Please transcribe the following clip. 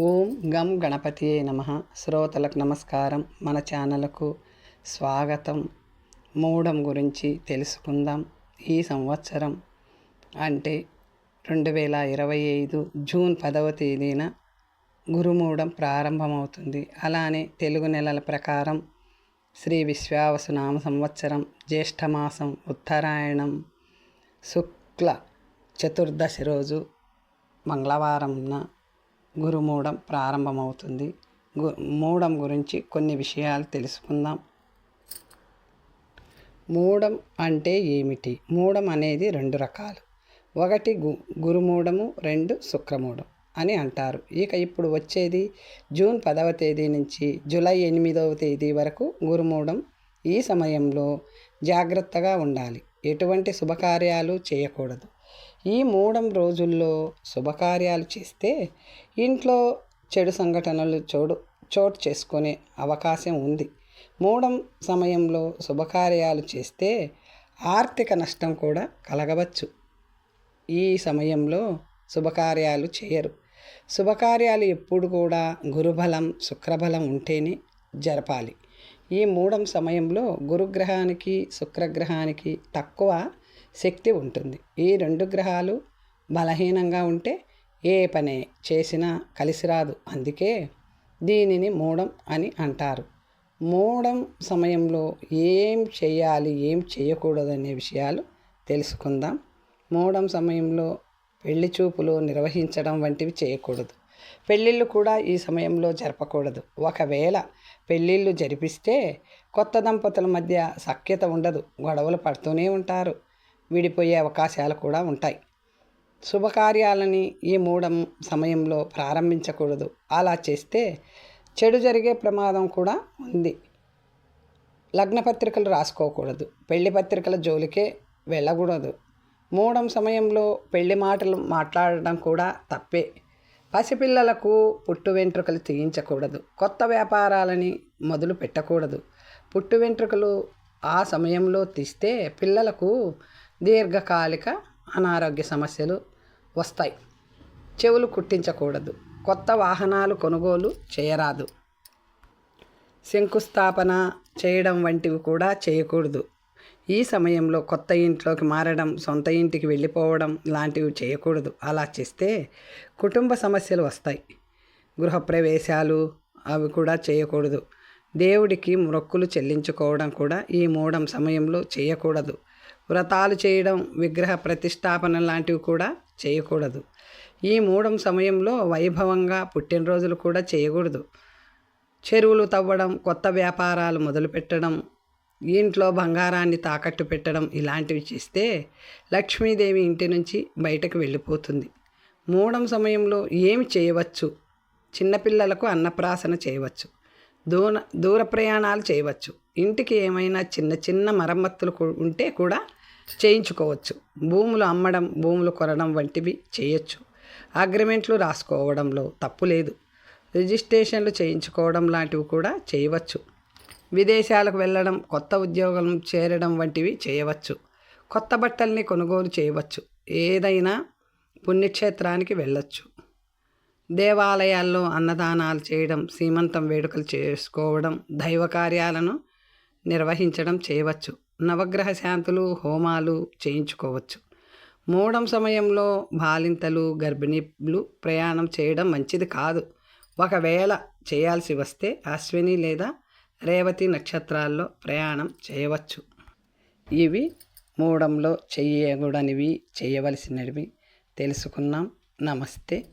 ఓం గం గణపతియే నమ. శ్రోతలకు నమస్కారం. మన ఛానల్కు స్వాగతం. మూడం గురించి తెలుసుకుందాం. ఈ సంవత్సరం అంటే రెండు వేల ఇరవై ఐదు జూన్ పదవ తేదీన గురుమూడం ప్రారంభమవుతుంది. అలానే తెలుగు నెలల ప్రకారం శ్రీ విశ్వావసునామ సంవత్సరం జ్యేష్ఠమాసం ఉత్తరాయణం శుక్ల చతుర్దశి రోజు మంగళవారంన గురుమూడం ప్రారంభమవుతుంది. గు మూడం గురించి కొన్ని విషయాలు తెలుసుకుందాం. మూడం అంటే ఏమిటి? మూడం అనేది రెండు రకాలు. ఒకటి గు గురుమూడము రెండు శుక్రమూడం అని అంటారు. ఇక ఇప్పుడు వచ్చేది జూన్ పదవ తేదీ నుంచి జూలై ఎనిమిదవ తేదీ వరకు గురుమూడం ఈ సమయంలో జాగ్రత్తగా ఉండాలి. ఎటువంటి శుభకార్యాలు చేయకూడదు. ఈ మూడం రోజుల్లో శుభకార్యాలు చేస్తే ఇంట్లో చెడు సంఘటనలు చోడు చోటు చేసుకునే అవకాశం ఉంది. మూడం సమయంలో శుభకార్యాలు చేస్తే ఆర్థిక నష్టం కూడా కలగవచ్చు. ఈ సమయంలో శుభకార్యాలు చేయరు. శుభకార్యాలు ఎప్పుడు కూడా గురుబలం శుక్రబలం ఉంటేనే జరపాలి. ఈ మూడం సమయంలో గురుగ్రహానికి శుక్రగ్రహానికి తక్కువ శక్తి ఉంటుంది. ఈ రెండు గ్రహాలు బలహీనంగా ఉంటే ఏ పని చేసినా కలిసి రాదు అందుకే దీనిని మూడం అని అంటారు. మూడం సమయంలో ఏం చేయాలి ఏం చేయకూడదు అనే విషయాలు తెలుసుకుందాం. మూడం సమయంలో పెళ్ళి చూపులు నిర్వహించడం వంటివి చేయకూడదు. పెళ్ళిళ్ళు కూడా ఈ సమయంలో జరపకూడదు. ఒకవేళ పెళ్ళిళ్ళు జరిపిస్తే కొత్త దంపతుల మధ్య సఖ్యత ఉండదు. గొడవలు పడుతూనే ఉంటారు. విడిపోయే అవకాశాలు కూడా ఉంటాయి. శుభకార్యాలని ఈ మూడం సమయంలో ప్రారంభించకూడదు. అలా చేస్తే చెడు జరిగే ప్రమాదం కూడా ఉంది. లగ్న పత్రికలు రాసుకోకూడదు. పెళ్ళి పత్రికల జోలికే వెళ్ళకూడదు. మూడం సమయంలో పెళ్ళి మాటలు మాట్లాడడం కూడా తప్పే. పసిపిల్లలకు పుట్టు వెంట్రుకలు తీయించకూడదు. కొత్త వ్యాపారాలని మొదలు పెట్టకూడదు. పుట్టు వెంట్రుకలు ఆ సమయంలో తీస్తే పిల్లలకు దీర్ఘకాలిక అనారోగ్య సమస్యలు వస్తాయి. చెవులు కుట్టించకూడదు. కొత్త వాహనాలు కొనుగోలు చేయరాదు. శంకుస్థాపన చేయడం వంటివి కూడా చేయకూడదు. ఈ సమయంలో కొత్త ఇంట్లోకి మారడం సొంత ఇంటికి వెళ్ళిపోవడం లాంటివి చేయకూడదు. అలా చేస్తే కుటుంబ సమస్యలు వస్తాయి. గృహప్రవేశాలు అవి కూడా చేయకూడదు. దేవుడికి మొక్కులు చెల్లించుకోవడం కూడా ఈ మూడం సమయంలో చేయకూడదు. వ్రతాలు చేయడం విగ్రహ ప్రతిష్టాపన లాంటివి కూడా చేయకూడదు. ఈ మూడం సమయంలో వైభవంగా పుట్టినరోజులు కూడా చేయకూడదు. చెరువులు తవ్వడం కొత్త వ్యాపారాలు మొదలుపెట్టడం ఇంట్లో బంగారాన్ని తాకట్టు పెట్టడం ఇలాంటివి చేస్తే లక్ష్మీదేవి ఇంటి నుంచి బయటకు వెళ్ళిపోతుంది. మూడం సమయంలో ఏమి చేయవచ్చు? చిన్నపిల్లలకు అన్నప్రాసన చేయవచ్చు. దూర దూర ప్రయాణాలు చేయవచ్చు. ఇంటికి ఏమైనా చిన్న చిన్న మరమ్మతులు ఉంటే కూడా చేయించుకోవచ్చు. భూములు అమ్మడం భూములు కొనడం వంటివి చేయొచ్చు. అగ్రిమెంట్లు రాసుకోవడంలో తప్పు లేదు. రిజిస్ట్రేషన్లు చేయించుకోవడం లాంటివి కూడా చేయవచ్చు. విదేశాలకు వెళ్ళడం కొత్త ఉద్యోగం చేరడం వంటివి చేయవచ్చు. కొత్త బట్టల్ని కొనుగోలు చేయవచ్చు. ఏదైనా పుణ్యక్షేత్రానికి వెళ్ళొచ్చు. దేవాలయాల్లో అన్నదానాలు చేయడం సీమంతం వేడుకలు చేసుకోవడం దైవ కార్యాలను నిర్వహించడం చేయవచ్చు. నవగ్రహ శాంతులు హోమాలు చేయించుకోవచ్చు. మూడం సమయంలో బాలింతలు గర్భిణీలు ప్రయాణం చేయడం మంచిది కాదు. ఒకవేళ చేయాల్సి వస్తే అశ్విని లేదా రేవతి నక్షత్రాల్లో ప్రయాణం చేయవచ్చు. ఇవి మూడంలో చేయకూడనివి చేయవలసినవి తెలుసుకున్నాం. నమస్తే.